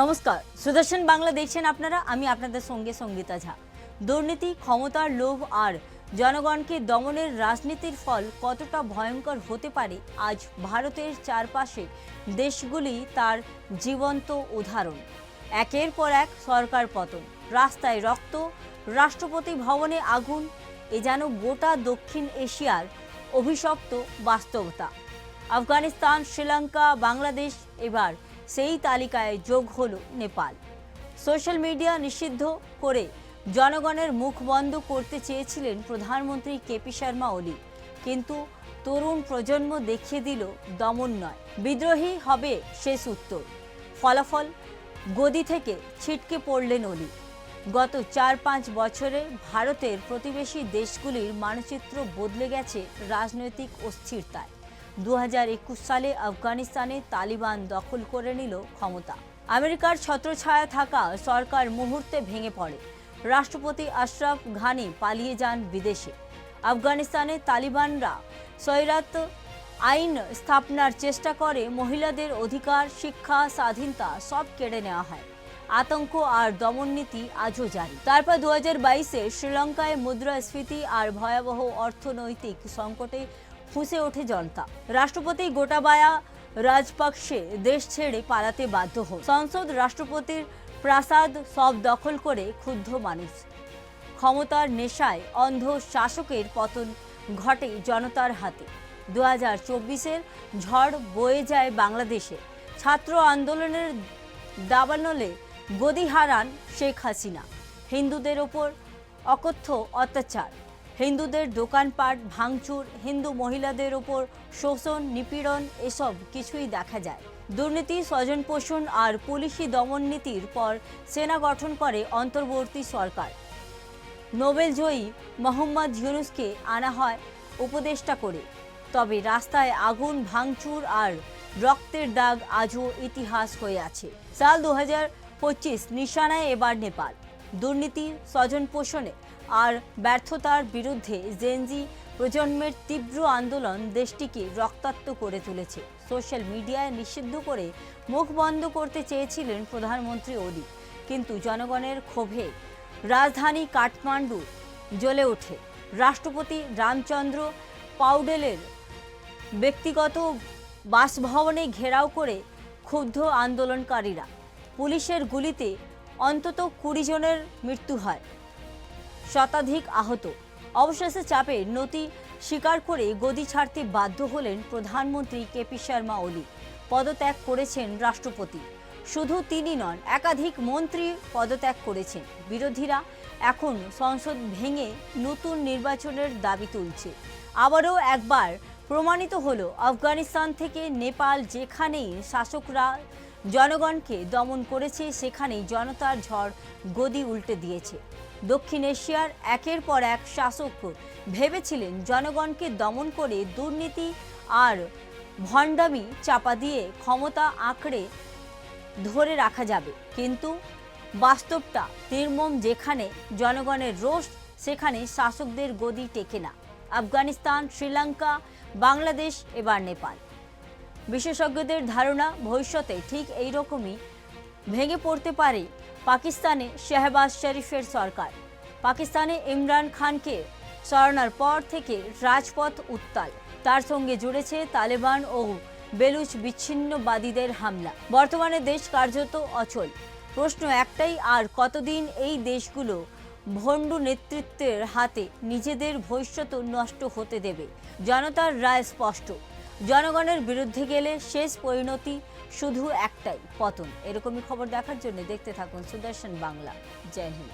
নমস্কার। সুদর্শন বাংলা দেখছেন আপনারা, আমি আপনাদের সঙ্গে সঙ্গীতা ঝা। দুর্নীতি, ক্ষমতার লোভ আর জনগণকে দমনের রাজনীতির ফল কতটা ভয়ঙ্কর হতে পারে, আজ ভারতের চারপাশে দেশগুলি তার জীবন্ত উদাহরণ। একের পর এক সরকার পতন, রাস্তায় রক্ত, রাষ্ট্রপতি ভবনে আগুন, এ যেন গোটা দক্ষিণ এশিয়ার অভিশপ্ত বাস্তবতা। আফগানিস্তান, শ্রীলঙ্কা, বাংলাদেশ, এবার সেই তালিকায় যোগ হল নেপাল। সোশ্যাল মিডিয়া নিষিদ্ধ করে জনগণের মুখ বন্ধ করতে চেয়েছিলেন প্রধানমন্ত্রী কেপি শর্মা ওলি। কিন্তু তরুণ প্রজন্ম দেখিয়ে দিল দমন নয়। বিদ্রোহী হবে শেষ উত্তর। ফলাফল? গদি থেকে ছিটকে পড়লেন ওলি। গত চার পাঁচ বছরে ভারতের প্রতিবেশী দেশগুলির মানচিত্র বদলে গেছে রাজনৈতিক অস্থিরতায়। দু হাজার একুশ সালে আফগানিস্তানে তালিবান দখল করে নিল ক্ষমতা। আমেরিকার ছত্রছায়া থাকা সরকার মুহূর্তে ভেঙে পড়ে। রাষ্ট্রপতি আশরাফ ঘানি পালিয়ে যান বিদেশে। আফগানিস্তানে তালিবানরা সৈরাত আইন স্থাপনার চেষ্টা করে, মহিলাদের অধিকার, শিক্ষা, স্বাধীনতা সব কেড়ে নেওয়া হয়। আতঙ্ক আর দমননীতি আজও জারি। তারপর দু হাজার বাইশে শ্রীলঙ্কায় মুদ্রাস্ফীতি আর ভয়াবহ অর্থনৈতিক সংকটে ফুঁসে ওঠে জনতা। রাষ্ট্রপতি গোটাবায়া রাজপাকসে দেশ ছেড়ে পালাতে বাধ্য হন। সংসদ রাষ্ট্রপতির প্রাসাদ সব দখল করে ক্ষুব্ধ মানুষ। ক্ষমতার নেশায় অন্ধ শাসকের পতন ঘটে জনতার হাতে। দু হাজার চব্বিশের ঝড় বয়ে যায় বাংলাদেশে। ছাত্র আন্দোলনের দাবানলে গদি হারান শেখ হাসিনা। হিন্দুদের ওপর অকথ্য অত্যাচার। হিন্দুদের দোকানপাট, ভাঙচুর, হিন্দু মহিলাদের ওপর শোষণ, নিপীড়ন, এসব কিছুই দেখা যায়। দুর্নীতি স্বজন পোষণ আর পুলিশি দমন নীতির পর সেনা গঠন করে অন্তর্বর্তী সরকার। নোবেল জয়ী মোহাম্মদ ইউনুসকে আনা হয় উপদেষ্টা করে। তবে রাস্তায় আগুন, ভাঙচুর আর রক্তের দাগ আজও ইতিহাস হয়ে আছে। সাল দু পঁচিশ নিশানায় এবার নেপাল। দুর্নীতি স্বজন পোষণে আর ব্যর্থতার বিরুদ্ধে জেনজি প্রজন্মের তীব্র আন্দোলন দেশটিকে রক্তাক্ত করে তুলেছে। সোশ্যাল মিডিয়ায় নিষিদ্ধ করে মুখ বন্ধ করতে চেয়েছিলেন প্রধানমন্ত্রী ওলি। কিন্তু জনগণের ক্ষোভে রাজধানী কাঠমান্ডু জ্বলে ওঠে। রাষ্ট্রপতি রামচন্দ্র পাউডেলের ব্যক্তিগত বাসভবনে ঘেরাও করে ক্ষুব্ধ আন্দোলনকারীরা। পুলিশের গুলিতে অন্তত কুড়ি জনের মৃত্যু হয়। শতাধিক আহত। অবশেষে চাপে নতি স্বীকার করে গদি ছাড়তে বাধ্য হলেন প্রধানমন্ত্রী কেপি শর্মা ওলি। পদত্যাগ করেছেন রাষ্ট্রপতি। শুধু তিনি নন, একাধিক মন্ত্রী পদত্যাগ করেছেন। বিরোধীরা এখন সংসদ ভেঙে নতুন নির্বাচনের দাবি তুলছে। আবারও একবার প্রমাণিত হলো, আফগানিস্তান থেকে নেপাল যেখানেই শাসকরা জনগণকে দমন করেছে, সেখানেই জনতার ঝড় গদি উল্টে দিয়েছে। দক্ষিণ এশিয়ার একের পর এক শাসক ভেবেছিলেন জনগণকে দমন করে দুর্নীতি আর ভণ্ডামি চাপা দিয়ে ক্ষমতা আঁকড়ে ধরে রাখা যাবে। কিন্তু বাস্তবটা নির্মম যেখানে জনগণের রোষ, সেখানে শাসকদের গদি টেকে না। আফগানিস্তান, শ্রীলঙ্কা, বাংলাদেশ, এবার নেপাল। বিশেষজ্ঞদের ধারণা ভবিষ্যতে ঠিক এই রকমই ভেঙে পড়তে পারে পাকিস্তানে শেহবাজ শরীফের সরকার। পাকিস্তানে ইমরান খানকে সরানোর পর থেকে রাজপথ উত্তাল। তার সঙ্গে জুড়েছে তালেবান ও বেলুচ বিচ্ছিন্নবাদীদের হামলা। বর্তমানে দেশ কার্যত অচল। প্রশ্ন একটাই, আর কতদিন এই দেশগুলো ভণ্ডু নেতৃত্বের হাতে নিজেদের ভবিষ্যৎ নষ্ট হতে দেবে? জনতার রায় স্পষ্ট। জনগণের বিরুদ্ধে গেলে শেষ পরিণতি শুধু একটাই পতন। এরকমই খবর দেখার জন্য দেখতে থাকুন সুদর্শন বাংলা। জয় হিন্দ।